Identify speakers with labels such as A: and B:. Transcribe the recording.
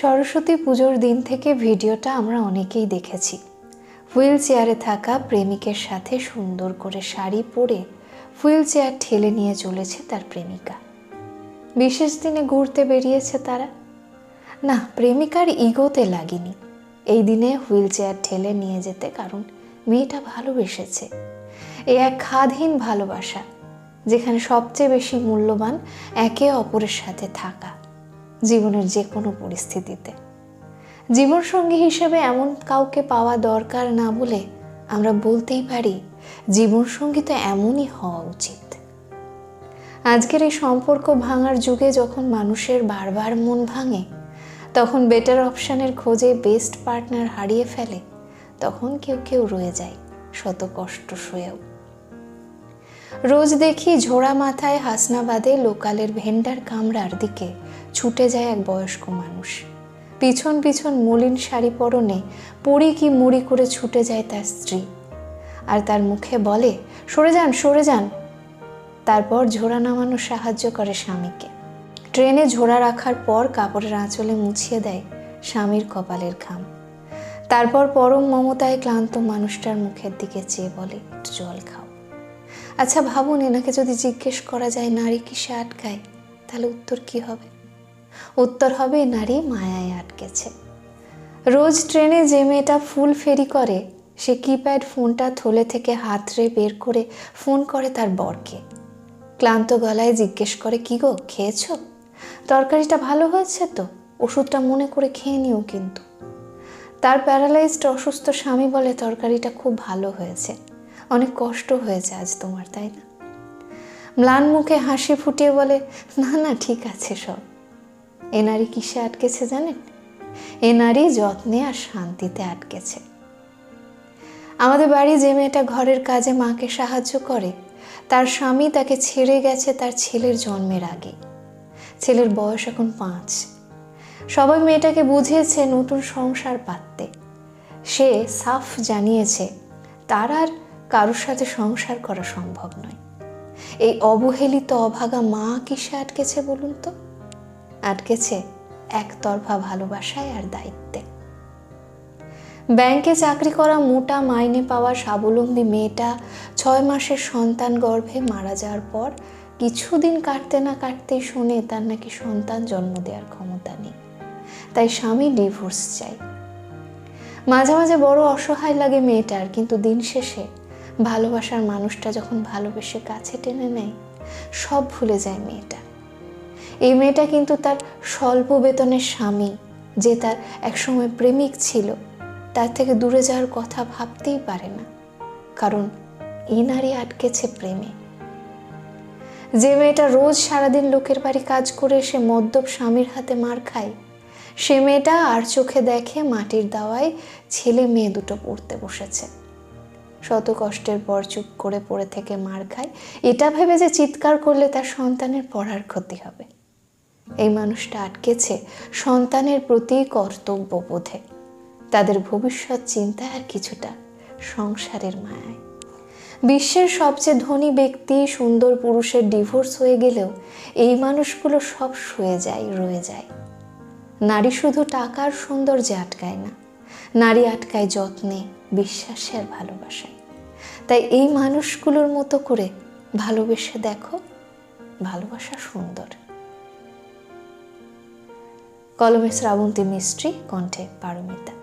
A: সরস্বতী পুজোর দিন থেকে ভিডিওটা আমরা অনেকেই দেখেছি। হুইল চেয়ারে থাকা প্রেমিকের সাথে সুন্দর করে শাড়ি পরে হুইল চেয়ার ঠেলে নিয়ে চলেছে তার প্রেমিকা। বিশেষ দিনে ঘুরতে বেরিয়েছে তারা। না, প্রেমিকার ইগোতে লাগেনি। এই দিনে হুইল চেয়ার ঠেলে নিয়ে যেতে কারণ মেয়েটা ভালোবেসেছে। এ এক খাদহীন ভালোবাসা, যেখানে সবচেয়ে বেশি মূল্যবান একে অপরের সাথে থাকা। জীবনের যে কোনো পরিস্থিতিতে। জীবনসঙ্গী হিসেবে এমন কাউকে পাওয়া দরকার না বলে আমরা বলতেই পারি, জীবনসঙ্গী তো এমনই হওয়া উচিত। আজকের এই সম্পর্ক ভাঙার যুগে যখন মানুষের বারবার মন ভাঙে, তখন বেটার অপশানের খোঁজে বেস্ট পার্টনার হারিয়ে ফেলে, তখন কেউ কেউ রয়ে যায় শত কষ্ট সয়েও। রোজ দেখি ঝোড়া মাথায় হাসনাবাদে লোকালের ভেন্ডার কামরার দিকে ছুটে যায় এক বয়স্ক মানুষ। পিছন পিছন মলিন শাড়ি পরনে পরি কি মুড়ি করে ছুটে যায় তার স্ত্রী। আর তার মুখে বলে, সরে যান সরে যান। তারপর ঝোড়া নামানো সাহায্য করে স্বামীকে। ট্রেনে ঝোড়া রাখার পর কাপড়ের আঁচলে মুছিয়ে দেয় স্বামীর কপালের ঘাম। তারপর পরম মমতায় ক্লান্ত মানুষটার মুখের দিকে চেয়ে বলে "একটু জল খাও। আচ্ছা ভাবুন, এনাকে যদি জিজ্ঞেস করা যায় নারী কিসে আটকায়, তাহলে উত্তর কি হবে? উত্তর হবে, নারী মায়ায় আটকেছে। রোজ ট্রেনে যে মেয়েটা ফুল ফেরি করে, সে কিপ্যাড ফোনটা থলে থেকে হাতড়ে বের করে ফোন করে তার বরকে। ক্লান্ত গলায় জিজ্ঞেস করে, কি গো, খেয়েছো? তরকারিটা ভালো হয়েছে তো? ওষুধটা মনে করে খেয়ে নিও কিন্তু। তার প্যারালাইজড অসুস্থ স্বামী বলে, তরকারিটা খুব ভালো হয়েছে। অনেক কষ্ট হয়েছে আজ তোমার, তাই না? ম্লান মুখে হাসি ফুটিয়ে বলে, না না, ঠিক আছে সব। এ নারী কিসে আটকেছে জানেন? এ নারী যত্নে আর শান্তিতে আটকেছে। আমাদের বাড়ি যে মেয়েটা ঘরের কাজে মাকে সাহায্য করে, তার স্বামী তাকে ছেড়ে গেছে তার ছেলের জন্মের আগে। ছেলের বয়স এখন পাঁচ। সবাই মেয়েটাকে বুঝিয়েছে নতুন সংসার পাততে। সে সাফ জানিয়েছে, তার আর কারোর সাথে সংসার করা সম্ভব নয়। এই অবহেলিত অভাগা মা কিসে আটকেছে বলুন তো? আটকেছে একতরফা ভালোবাসায় আর দায়িত্বে। ব্যাংকে চাকরি করা মোটা মাইনে পাওয়া স্বাবলম্বী মেয়েটা ছয় মাসের সন্তান গর্ভে মারা যাওয়ার পর কিছুদিন কাটতে না কাটতেই শুনে তার নাকি সন্তান জন্ম দেওয়ার ক্ষমতা নেই। তাই স্বামী ডিভোর্স চাই মাঝে মাঝে বড় অসহায় লাগে মেয়েটার, কিন্তু দিন শেষে ভালোবাসার মানুষটা যখন ভালোবেসে কাছে টেনে নেয়, সব ভুলে যায় মেয়েটা। এই মেয়েটা কিন্তু তার স্বল্প বেতনের স্বামী, যে তার একসময় প্রেমিক ছিল। তার থেকে দূরে যাওয়ার কথা ভাবতেই পারে না, কারণ এই নারী আটকেছে প্রেমে। যে মেয়েটা রোজ সারাদিন লোকের বাড়ি কাজ করে সে মদ্যপ স্বামীর হাতে মার খায়, সে মেয়েটা আর চোখে দেখে মাটির দাওয়ায় ছেলে মেয়ে দুটো পড়তে বসেছে। শত কষ্টের পর চুপ করে পড়ে থেকে মার খায়, এটা ভেবে যে চিৎকার করলে তার সন্তানের পড়ার ক্ষতি হবে। এই মানুষটা আটকেছে সন্তানের প্রতি কর্তব্য বোধে। তাদের ভবিষ্যৎ চিন্তায় আর কিছুটা সংসারের মায়ায়। বিশ্বের সবচেয়ে ধনী ব্যক্তি সুন্দর পুরুষের ডিভোর্স হয়ে গেলেও এই মানুষগুলো সব শুয়ে যায়, রয়ে যায়। নারী শুধু টাকার সৌন্দর্যে আটকায় না, নারী আটকায় যত্নে বিশ্বাসের ভালোবাসায় তাই এই মানুষগুলোর মতো করে ভালোবেসে দেখো, ভালোবাসা সুন্দর। কলমে শ্রাবন্তী মিস্ত্রি কণ্ঠে পারমিতা।